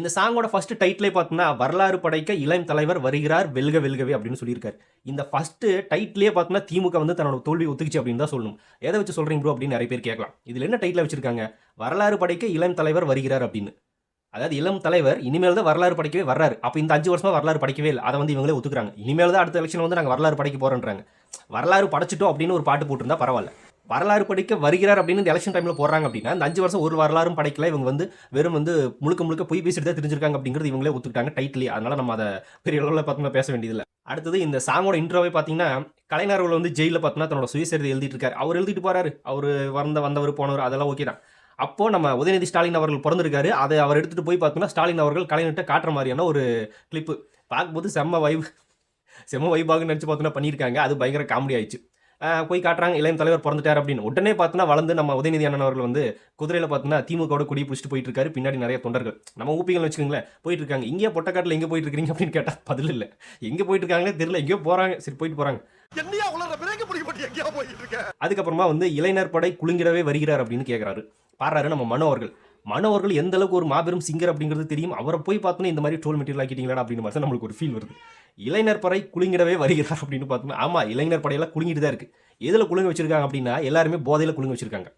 இந்த சாங்கோட ஃபர்ஸ்ட் டைட்டிலே பார்த்தோம்னா வரலாறு படைக்க இளம் தலைவர் வருகிறார் வெல்க வெல்கவே அப்படின்னு சொல்லியிருக்காரு. இந்த ஃபர்ஸ்ட் டைட்டிலே பார்த்தோம்னா திமுக வந்து தன்னோட தோல்வி ஒத்துக்குச்சு அப்படின்னு தான் சொல்லணும். எதை வச்சு சொல்கிறீங்க ப்ரோ அப்படின்னு நிறைய பேர் கேட்கலாம். இதில் என்ன டைட்டில் வச்சிருக்காங்க? வரலாறு படைக்க இளம் தலைவர் வருகிறார் அப்படின்னு. அதாவது இளம் தலைவர் இனிமேல் தான் வரலாறு படைக்கவே வர்றாரு. அப்போ இந்த அஞ்சு வருஷமாக வரலாறு படைக்கவே இல்லை. அதை வந்து இவங்களே ஒத்துக்குறாங்க. இனிமேல் தான் அடுத்த எலெக்ஷன் வந்து நாங்கள் வரலாறு படிக்க போகிறோன்றாங்க வரலாறு படைச்சிட்டோம் அப்படின்னு ஒரு பாட்டு போட்டிருந்தா பரவாயில்ல. வரலாறு படிக்க வருகிறார் அப்படின்னு இந்த எலெக்ஷன் டைமில் போடுறாங்க அப்படின்னா இந்த அஞ்சு வருஷம் ஒரு வரலாறும் படைக்கல. இவங்க வந்து வெறும் வந்து முழுக்க முழுக்க பொய் பேசிட்டு தான் தெரிஞ்சிருக்காங்க அப்படிங்கிறது இவங்களே ஒத்துக்கிட்டாங்க டைட்லி அதனால நம்ம அதை பெரிய அளவில் பார்த்தோம்னா பேச வேண்டியதில்லை. அடுத்தது இந்த சாங்கோட இன்ட்ரோவே பார்த்தீங்கன்னா கலைஞர்கள் வந்து ஜெயிலில் பார்த்தோம்னா தன்னோட சுயசரிதை எழுதிட்டு இருக்காரு. அவர் எழுதிட்டு போறாரு. அவர் வந்த வந்தவர் போனவர் அதெல்லாம் ஓகே தான். அப்போ நம்ம உதயநிதி ஸ்டாலின் அவர்கள் பிறந்திருக்காரு. அதை அவர் எடுத்துகிட்டு போய் பார்த்தோம்னா ஸ்டாலின் அவர்கள் கலைஞர்கிட்ட காட்டுற மாதிரியான ஒரு கிளிப்பு பார்க்கும்போது செம்ம வைப் செம்ம வைபாக நினச்சி பார்த்தோன்னா பண்ணியிருக்காங்க. அது பயங்கர காமெடி ஆயிடுச்சு. போய் காட்டுறாங்க. இளைய தலைவர் பிறந்துட்டார் அப்படின்னு. உடனே பார்த்தோன்னா வளர்ந்து நம்ம உதயநிதி அண்ணன் அவர்கள் வந்து குதிரையில் பார்த்தோன்னா திமுகவோட கொடி பிடிச்சிட்டு போயிட்டு இருக்காரு. பின்னாடி நிறைய தொண்டர்கள். நம்ம ஊப்பிகள் வச்சுக்கோங்களேன் போயிட்டு இருக்காங்க. இங்கே பொட்டக்காட்டில் எங்கே போயிட்டு இருக்கீங்க அப்படின்னு கேட்டால் பதில் இல்லை. எங்கே போயிட்டு இருக்காங்களே தெரியல. எங்கேயோ போகிறாங்க சரி போயிட்டு போகிறாங்க அதுக்கப்புறமா வந்து இளைஞர் படை குலுங்கிடவே வருகிறார் அப்படின்னு கேட்குறாரு பாடுறாரு நம்ம மனோ அவர்கள். மனோவர்கள் எந்த அளவுக்கு ஒரு மாபெரும் சிங்கர் அப்படிங்கிறது தெரியும் அவரை போய் பார்த்தோன்னா இந்த மாதிரி ட்ரோல் மெட்டீரியல் ஆக்கிட்டீங்களா அப்படின்னு மாதிரி தான் நம்மளுக்கு ஒரு ஃபீல் வருது. இளைஞர் படை குலுங்கிடவே வருகிறார் அப்படின்னு பார்த்தோம்னா ஆமாம் இளைஞர் படையெல்லாம் குலுங்கிட்டு தான் இருக்குது எதில் குலுங்க வச்சிருக்காங்க அப்படின்னா எல்லாருமே போதையில் குலுங்க வச்சிருக்காங்க.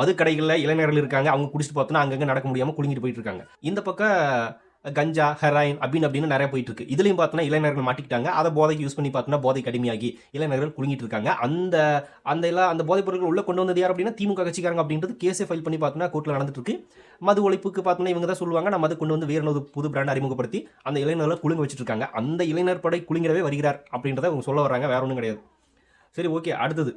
மதுக்கடைகளில் இளைஞர்கள் இருக்காங்க அவங்க குடிச்சிட்டு பார்த்தோன்னா அங்கங்கே நடக்க முடியாமல் குலுங்கிட்டு போயிட்டு இருக்காங்க. இந்த பக்கம் கஞ்சா ஹெராயின் அப்படின்னு அப்படின்னு நிறைய போயிட்டு இருக்கு இதுலையும் பார்த்தோன்னா இளைஞர்கள் மாட்டிக்கிட்டாங்க. அதை போதைக்கு யூஸ் பண்ணி பார்த்தோன்னா போதை கடுமையாகி இளைஞர்கள் குலுங்கிட்டு இருக்காங்க அந்த அந்த எல்லாம் அந்த போதைப் பொருட்கள் உள்ள கொண்டு வந்தது யார் அப்படின்னா திமுக கட்சிக்காரங்க அப்படின்றது கேஸே ஃபைல் பண்ணி பார்த்தோன்னா கோர்ட்டில் நடந்துட்டு இருக்கு. மது ஒழிப்புக்கு பார்த்தோன்னா இவங்க தான் சொல்லுவாங்க. நம்ம மது கொண்டு வந்து வேறு ஒரு புது பிராண்ட் அறிமுகப்படுத்தி அந்த இளைஞர்களை குலுங்க வச்சுட்டு இருக்காங்க அந்த இளைஞர் படை குலுங்கிறவே வருகிறார் அப்படின்றத அவங்க சொல்ல வர்றாங்க. வேற ஒன்றும் கிடையாது. சரி ஓகே அடுத்தது.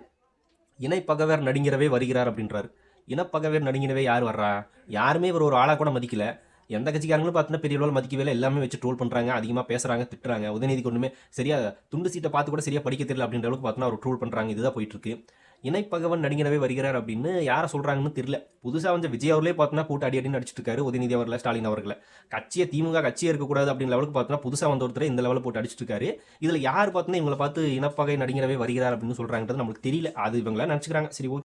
இணைப்பகவர் நடிங்கிறவே வருகிறார் அப்படின்றார். இனப்பகவர் நடிங்கிறவே யார் வர்றா? யாருமே இவர் ஒரு ஆளாக கூட மதிக்கலை. எந்த கட்சிக்காரங்களும் பார்த்தீங்கன்னா பெரிய அளவில் மதிக்கவே எல்லாமே வச்சு ட்ரோல் பண்ணுறாங்க அதிகமாக பேசுகிறாங்க திட்டுறாங்க. உதயநிதிக்கு ஒன்றுமே சரியா துண்டு சீட்டை பார்த்து கூட சரியாக படிக்க தெரியல அப்படின்ற அளவுக்கு பார்த்தீங்கன்னா அவர் ட்ரோல் பண்ணுறாங்க இதுதான் போயிட்டு இருக்கு இணைப்பகவன் நடிகரவே வருகிறார் அப்படின்னு யாரை சொல்கிறாங்கன்னு தெரியல. புதுசாக வந்து விஜய் அவர்களே பார்த்தீங்கன்னா கூட்டு அடி அடின்னு அடிச்சிட்டு இருக்காரு உதயநிதி அவர்களை ஸ்டாலின் அவர்களை கட்சியை திமுக கட்சியே இருக்கக்கூடாது அப்படின்ற லெவலுக்கு பார்த்தீங்கன்னா புதுசாக வந்த ஒருத்தர் இந்த லெவலில் போட்டு அடிச்சிட்டு இருக்காரு. இதில் யார் பார்த்தீங்கன்னா இவங்களை பார்த்து இனப்பகை நடிகரவே வருகிறார் அப்படின்னு சொல்கிறாங்கன்றது நம்மளுக்கு தெரியல. அது இவங்களா நினச்சிக்கிறாங்க. சரி ஓகே.